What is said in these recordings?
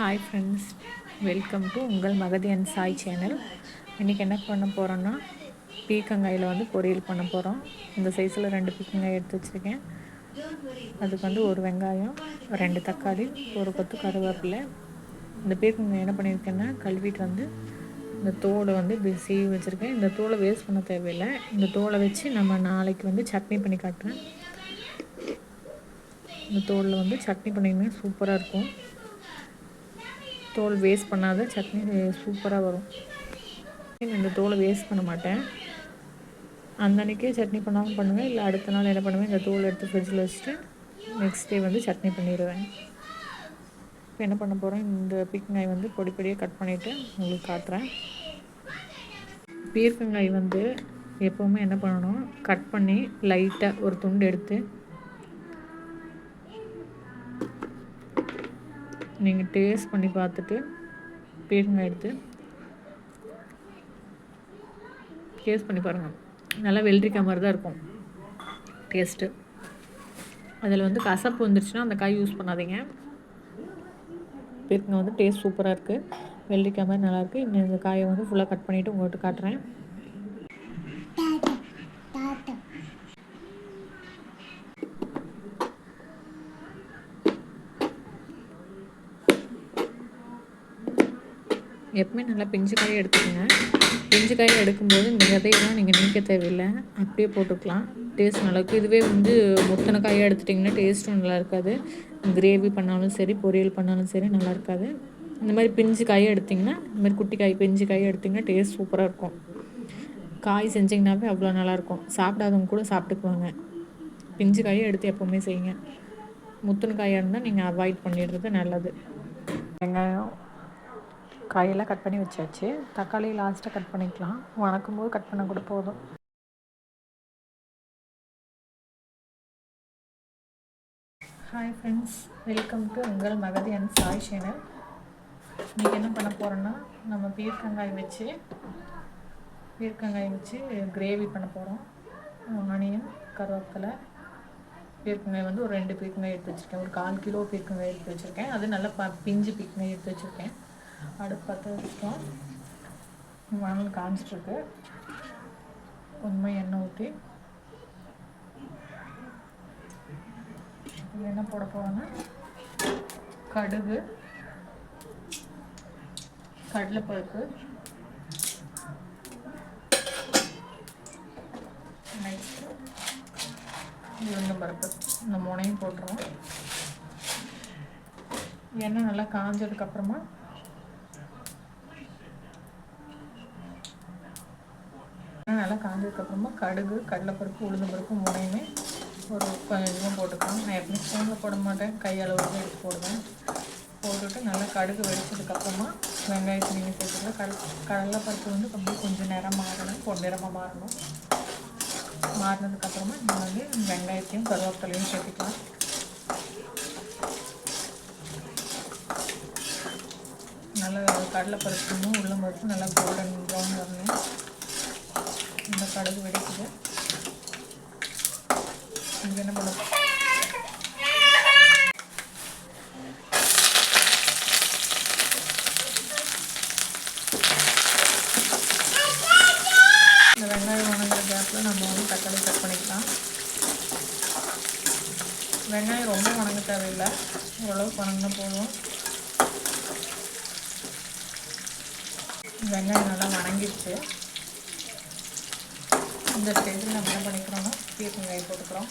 Hi friends welcome to உங்கள் Magadhi and Sai channel இன்றைக்கி என்ன பண்ண போகிறோன்னா பீக்கங்காயில் வந்து பொரியல் பண்ண போகிறோம் இந்த சைஸில் ரெண்டு பீக்கங்காய் எடுத்து வச்சுருக்கேன். அதுக்கு வந்து ஒரு வெங்காயம் ரெண்டு தக்காளி ஒரு கொத்து கருவேப்பிலை. இந்த பீக்கங்காய் என்ன பண்ணியிருக்கேன்னா கழுவிட்டு வந்து இந்த தோலை வந்து சீவி வச்சுருக்கேன். இந்த தோலை வேஸ்ட் பண்ண தேவையில்லை. இந்த தோலை வச்சு நம்ம நாளைக்கு வந்து சட்னி பண்ணி காட்டுறேன். இந்த தோலில் வந்து சட்னி பண்ணிங்கன்னா சூப்பராக இருக்கும். தோல் வேஸ்ட் பண்ணாத சட்னி சூப்பராக வரும். இந்த தோலை வேஸ்ட் பண்ண மாட்டேன். அந்த அன்றைக்கே சட்னி பண்ணாமல் பண்ணுவேன். இல்லை அடுத்த நாள் என்ன பண்ணுவேன்? இந்த தோல் எடுத்து ஃப்ரிட்ஜில் வச்சுட்டு நெக்ஸ்ட் டே வந்து சட்னி பண்ணிடுவேன். இப்போ என்ன பண்ண போகிறேன் இந்த பீக்கங்காய் வந்து பொடி பொடியாக கட் பண்ணிவிட்டு உங்களுக்கு காட்டுறேன். பீர்க்கங்காய் வந்து எப்போவுமே என்ன பண்ணணும்? கட் பண்ணி லைட்டாக ஒரு துண்டு எடுத்து நீங்கள் டேஸ்ட் பண்ணி பார்த்துட்டு பீர்க்கங்காய் எடுத்து டேஸ்ட் பண்ணி பாருங்கள் நல்லா வெள்ளரிக்காய் மாதிரி தான் இருக்கும். டேஸ்ட்டு அதில் வந்து கசப்பு வந்துருச்சுன்னா அந்த காய் யூஸ் பண்ணாதீங்க. பீர்க்கங்காய் வந்து டேஸ்ட் சூப்பராக இருக்குது வெள்ளரிக்காய் மாதிரி நல்லாயிருக்கு இன்னும் இந்த காயை வந்து ஃபுல்லாக கட் பண்ணிவிட்டு உங்கள்கிட்ட காட்டுறேன். எப்பவுமே நல்லா பிஞ்சு காயை எடுத்துக்கோங்க. பிஞ்சு காயை எடுக்கும்போது இந்த விதையெல்லாம் நீங்கள் நீக்க தேவையில்லை. அப்படியே போட்டுக்கலாம். டேஸ்ட் நல்லாயிருக்கும். இதுவே வந்து முத்தனை காயாக எடுத்துட்டிங்கன்னா டேஸ்ட்டும் நல்லா இருக்காது. கிரேவி பண்ணாலும் சரி பொரியல் பண்ணாலும் சரி நல்லா இருக்காது. இந்த மாதிரி பிஞ்சு காயை எடுத்திங்கன்னா இந்த மாதிரி குட்டி காய் பிஞ்சு காயை எடுத்திங்கன்னா டேஸ்ட் சூப்பராக இருக்கும். காய் செஞ்சிங்கனாவே அவ்வளோ நல்லாயிருக்கும். சாப்பிடாதவங்க கூட சாப்பிட்டுக்குவாங்க. பிஞ்சு காயை எடுத்து எப்போவுமே செய்யுங்க. முத்துன காயாக இருந்தால் நீங்கள் அவாய்ட் பண்ணிடுறது நல்லது. வெங்காயம் காயெல்லாம் கட் பண்ணி வச்சாச்சு. தக்காளி லாஸ்ட்டாக கட் பண்ணிக்கலாம். வணக்கும் போது கட் பண்ண கூட போதும். ஹாய் ஃப்ரெண்ட்ஸ் வெல்கம் டு உங்கள் மகதி அண்ட் சாய் சேனல் இன்றைக்கி என்ன பண்ண போகிறோன்னா நம்ம பீர்க்கங்காய் வச்சு பீர்க்கங்காய் வச்சு கிரேவி பண்ண போகிறோம் ஆனியன் கருவேப்பிலை பீர்க்கங்காய் வந்து ஒரு ரெண்டு பீர்க்கங்காய் எடுத்து வச்சுருக்கேன். ஒரு கால் கிலோ பீர்க்கங்காய் எடுத்து வச்சுருக்கேன். அது நல்லா ப பிஞ்சு பீர்க்கங்காய் எடுத்து வச்சுருக்கேன். அடுப்பு பற்ற வச்சிட்டோம் மணல் காமிச்சிட்ருக்கு. கொஞ்சமாக எண்ணெய் ஊற்றி என்ன போட போகிறோன்னா கடுகு கடலைப்பருப்பு நெக்ஸ்ட்டு உளுந்தம் பருப்பு. இந்த முனையும் போட்டுருவோம். எண்ணெய் நல்லா காஞ்சதுக்கப்புறமா நல்லா காஞ்சதுக்கப்புறமா கடுகு கடலைப்பருப்பு உளுந்தம்பருப்பு மூணையுமே ஒரு கொஞ்சம் கொஞ்சமாக போட்டுக்கலாம். நான் எப்பவுமே ஸ்பூனில் போட மாட்டேன். கையளவு தான் எடுத்து போடுவேன். போட்டுட்டு நல்லா கடுகு வெடிச்சதுக்கப்புறமா வெங்காயத்தை நீங்கள் சேர்த்துக்கலாம். கடல் கடலைப்பருப்பு வந்து ரொம்ப கொஞ்சம் நேரம் மாறணும். பொன்னிறமாக மாறணும். மாறினதுக்கப்புறமா நீங்கள் வந்து வெங்காயத்தையும் கருவேப்பிலையும் சேர்த்துக்கலாம். நல்லா கடலைப்பருப்பும் உளுந்தம்பருப்பும் நல்லா கோல்டன் ப்ரௌன் வரணும் இந்த கடுகு வெடிக்குது. இங்கே என்ன பண்ண இந்த வெங்காயம் வணங்குற கேப்பில் நம்ம வந்து தக்காளி கட் பண்ணிக்கலாம். வெங்காயம் ரொம்ப வணங்க தேவையில்லை. ஓரளவுக்கு வணங்கினா போதும். வெங்காயம் நல்லா வணங்கிடுச்சு. இந்த ஸ்டேஜில் நம்ம என்ன பண்ணிக்கிறோம்னா பீர்க்கங்காய் போட்டுக்கிறோம்.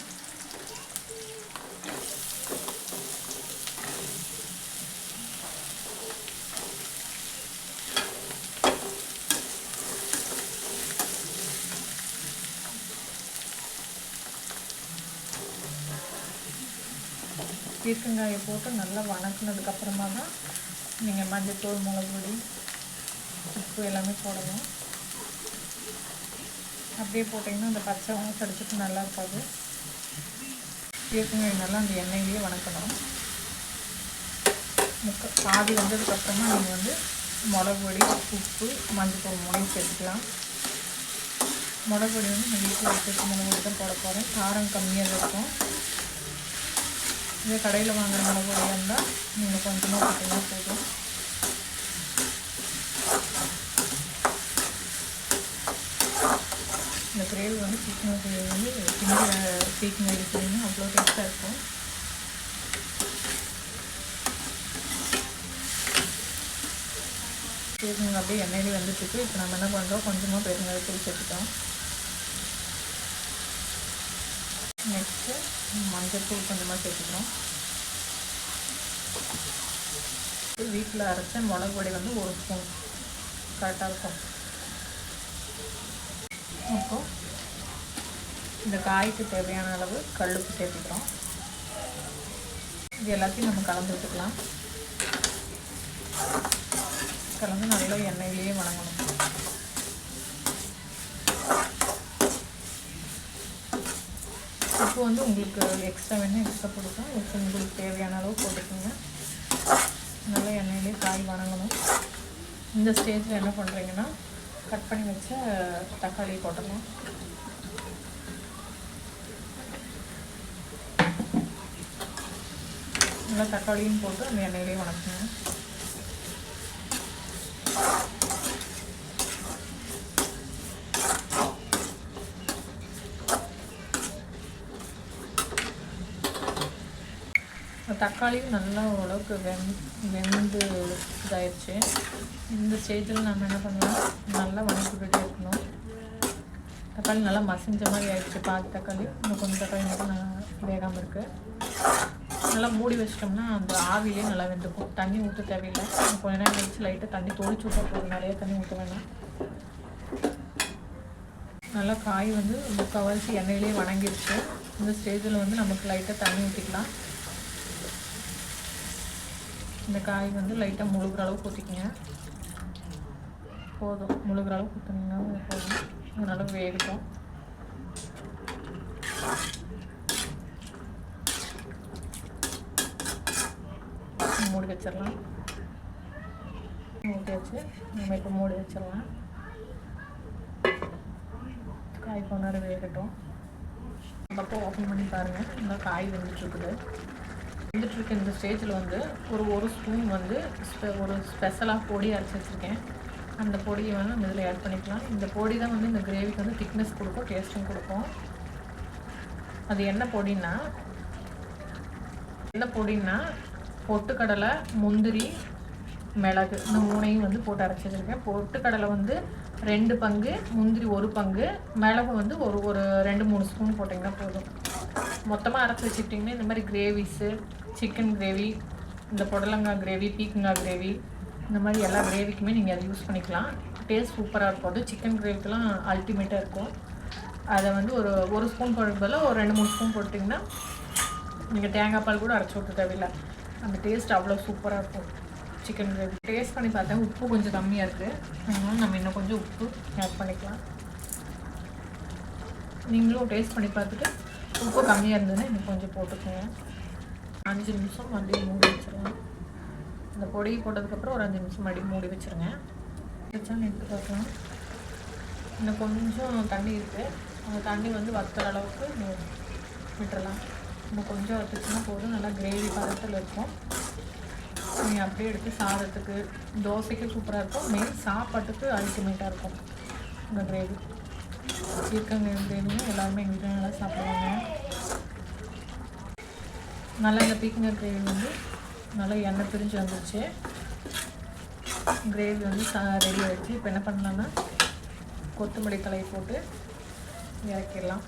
பீர்க்கங்காயை போட்டு நல்லா வணக்கினதுக்கப்புறமா தான் நீங்கள் மஞ்சள் தூள் மிளகு பொடி உப்பு எல்லாமே போடணும். அப்படியே போட்டிங்கன்னா அந்த பச்சை வாசம் அடிச்சுட்டு நல்லா இருக்காது. பீர்க்கங்காய் நல்லா அந்த எண்ணெயிலேயே வணக்கணும். முக்க பாதி வந்ததுக்கப்புறமா நீங்கள் வந்து மிளகு பொடி உப்பு மஞ்சள் தூள் மூணையும் சேர்த்துக்கலாம். மிளகு பொடி வந்து நான் வீட்டில் வச்சுருக்க மூணு பொடி தான் போட போகிறேன் காரம் கம்மியாக இருக்கும். இதே கடையில் வாங்குகிற மிளகு இருந்தால் நீங்கள் கொஞ்சமாக போட்டிங்கன்னா போதும். கிரேவி வந்து சீக்கிரம் கிரேவி வந்து கிண்டியில் சீக்கிரம் எடுத்தீங்கன்னா அவ்வளோ டேஸ்ட்டாக இருக்கும். சீக்கிரம் அப்படியே எண்ணெயிலே வந்துட்டுருக்கு. இப்போ நம்ம என்ன பண்ணுறோம் கொஞ்சமாக பெருங்காயத்தூள் சேர்த்துட்டோம் நெக்ஸ்ட்டு மஞ்சள் தூள் கொஞ்சமாக சேர்த்துக்கிறோம். வீட்டில் அரைச்ச மிளகு பொடி வந்து ஒரு ஸ்பூன் கரெக்டாக இருக்கும். அப்போது இந்த காய்க்கு தேவையான அளவு கல்லுப்பு சேர்த்துக்கிறோம். இது எல்லாத்தையும் நம்ம கலந்து விட்டுக்கலாம். கலந்து நல்லா எண்ணெயிலேயே வணங்கணும். உப்பு வந்து உங்களுக்கு எக்ஸ்ட்ரா வேணும் எக்ஸ்ட்ரா கொடுக்கும் உப்பு உங்களுக்கு தேவையான அளவு போட்டுக்கோங்க. நல்லா எண்ணெயிலே காய் வணங்கணும். இந்த ஸ்டேஜில் என்ன பண்ணுறீங்கன்னா கட் பண்ணி வச்ச தக்காளி போட்டணும் நல்லா தக்காளியும் போட்டு அந்த எண்ணெயிலே வணக்கணும் தக்காளியும் நல்லா ஓரளவுக்கு வெந் வெந்து இதாயிடுச்சு இந்த ஸ்டேஜில் நம்ம என்ன பண்ணலாம்? நல்லா வணக்கிக்கிட்டே இருக்கணும். தக்காளி நல்லா மசிஞ்ச மாதிரி ஆயிடுச்சு. பாதி தக்காளி இன்னும் கொஞ்சம் தக்காளி மட்டும் நல்லா வேகாமல் இருக்குது நல்லா மூடி வச்சிட்டோம்னா அந்த ஆவிலே நல்லா வெந்துக்கும். தண்ணி ஊற்ற தேவையில்லை. கொஞ்ச நேரம் கழிச்சு லைட்டாக தண்ணி தொளிச்சு விட்டா போதும் நிறைய தண்ணி ஊற்ற வேணாம். நல்லா காய் வந்து முக்கால்வாசி எண்ணெயிலே வணங்கிடுச்சு இந்த ஸ்டேஜில் வந்து நமக்கு லைட்டாக தண்ணி ஊற்றிக்கலாம் இந்த காய் வந்து லைட்டாக முழுகிற அளவுக்கு ஊற்றிக்கங்க போதும். முழுகிற அளவுக்கு ஊற்றுனீங்கன்னா போதும். நல்லா வேகட்டும். மூடி வச்சிடலாம். மூடி வச்சு நம்ம இப்போ மூடி வச்சிடலாம். காய் கொஞ்ச வேகட்டும் அப்போ ஓப்பன் பண்ணி பாருங்கள் இந்த காய் வந்துட்டுருக்குது. வந்துட்டுருக்க இந்த ஸ்டேஜில் வந்து ஒரு ஒரு ஸ்பூன் வந்து ஒரு ஸ்பெஷலாக பொடி அரைச்சி வச்சுருக்கேன். அந்த பொடியை வந்து நம்ம இதில் ஆட் பண்ணிக்கலாம். இந்த பொடி தான் வந்து இந்த கிரேவிக்கு வந்து திக்னஸ் கொடுக்கும் டேஸ்ட்டும் கொடுக்கும். அது என்ன பொடின்னா என்ன பொடின்னா பொட்டுக்கடலை முந்திரி மிளகு இந்த மூணையும் வந்து போட்டு அரைச்சி வச்சுருக்கேன் பொட்டுக்கடலை வந்து ரெண்டு பங்கு முந்திரி ஒரு பங்கு மிளகு வந்து ஒரு ஒரு ரெண்டு மூணு ஸ்பூன் போட்டிங்கன்னா போதும். மொத்தமாக அரைச்சி வச்சுக்கிட்டிங்கன்னா இந்த மாதிரி கிரேவிஸு சிக்கன் கிரேவி இந்த புடலங்காய் கிரேவி பீக்கங்காய் கிரேவி இந்த மாதிரி எல்லா கிரேவிக்குமே நீங்கள் அதை யூஸ் பண்ணிக்கலாம். டேஸ்ட் சூப்பராக இருக்கும். அது சிக்கன் கிரேவிக்கெலாம் அல்டிமேட்டாக இருக்கும். அதை வந்து ஒரு ஒரு ஸ்பூன் போடுறதுல ஒரு ரெண்டு மூணு ஸ்பூன் போட்டிங்கன்னா நீங்கள் தேங்காய் பால் கூட அரைச்சி விட்டு தேவையில்லை. அந்த டேஸ்ட் அவ்வளோ சூப்பராக இருக்கும். சிக்கன் கிரேவி டேஸ்ட் பண்ணி பார்த்தேன் உப்பு கொஞ்சம் கம்மியாக இருக்குது அதனால நம்ம இன்னும் கொஞ்சம் உப்பு ஆட் பண்ணிக்கலாம். நீங்களும் டேஸ்ட் பண்ணி பார்த்துட்டு உப்பு கம்மியாக இருந்ததுன்னா இன்னும் கொஞ்சம் போட்டுக்கோங்க. அஞ்சு நிமிஷம் மறுபடியும் மூடி வச்சுருங்க. இந்த பொடி போட்டதுக்கப்புறம் ஒரு அஞ்சு நிமிஷம் மறுபடியும் மூடி வச்சுருங்க. வச்சாலும் எடுத்து பார்க்கலாம். இன்னும் கொஞ்சம் தண்ணி இருக்குது அந்த தண்ணி வந்து வத்துற அளவுக்கு விட்டுறலாம். இன்னும் கொஞ்சம் வத்துச்சுன்னா போதும். நல்லா கிரேவி பதத்தில் இருக்கும். நீங்கள் அப்படியே எடுத்து சாதத்துக்கு தோசைக்கு சூப்பராக இருக்கும். மெயின் சாப்பாட்டுக்கு அல்டிமேட்டாக இருக்கும். இந்த கிரேவி சிக்கன் கிரேவியும் எல்லாருமே எங்கள் வீட்டில் நல்லா சாப்பிடுவாங்க. நல்லா இந்த பீக்கங்க கிரேவி வந்து நல்லா எண்ணெய் பிரிஞ்சு வந்துச்சு கிரேவி வந்து ரெடி ஆகிடுச்சு இப்போ என்ன பண்ணலான்னா கொத்தமல்லி தலை போட்டு இறக்கிடலாம்.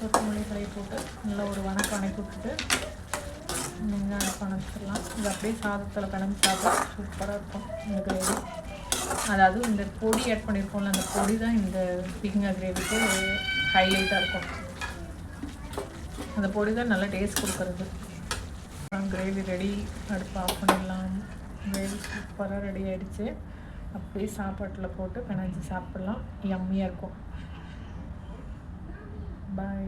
கொத்தமல்லி போட்டு நல்லா ஒரு வணக்கம் வணக்கி விட்டுட்டு வெங்காயம் பணச்சிடலாம் இது அப்படியே சாதத்தில் கலந்து சாப்பிட்டா சூப்பராக இருக்கும் இந்த கிரேவி அதாவது இந்த பொடி ஆட் பண்ணியிருக்கோம்ல அந்த பொடி தான் இந்த பிக்கிங்கா கிரேவிக்கு ஹைலைட்டாக இருக்கும். அந்த பொடி தான் நல்லா டேஸ்ட் கொடுக்குறது. கிரேவி ரெடி அடுப்பு ஆஃப் பண்ணிடலாம். கிரேவி சூப்பராக ரெடி ஆகிடுச்சு அப்படியே சாப்பாட்டில் போட்டு பிணைஞ்சி சாப்பிட்லாம். யம்மியாக இருக்கும். பாய்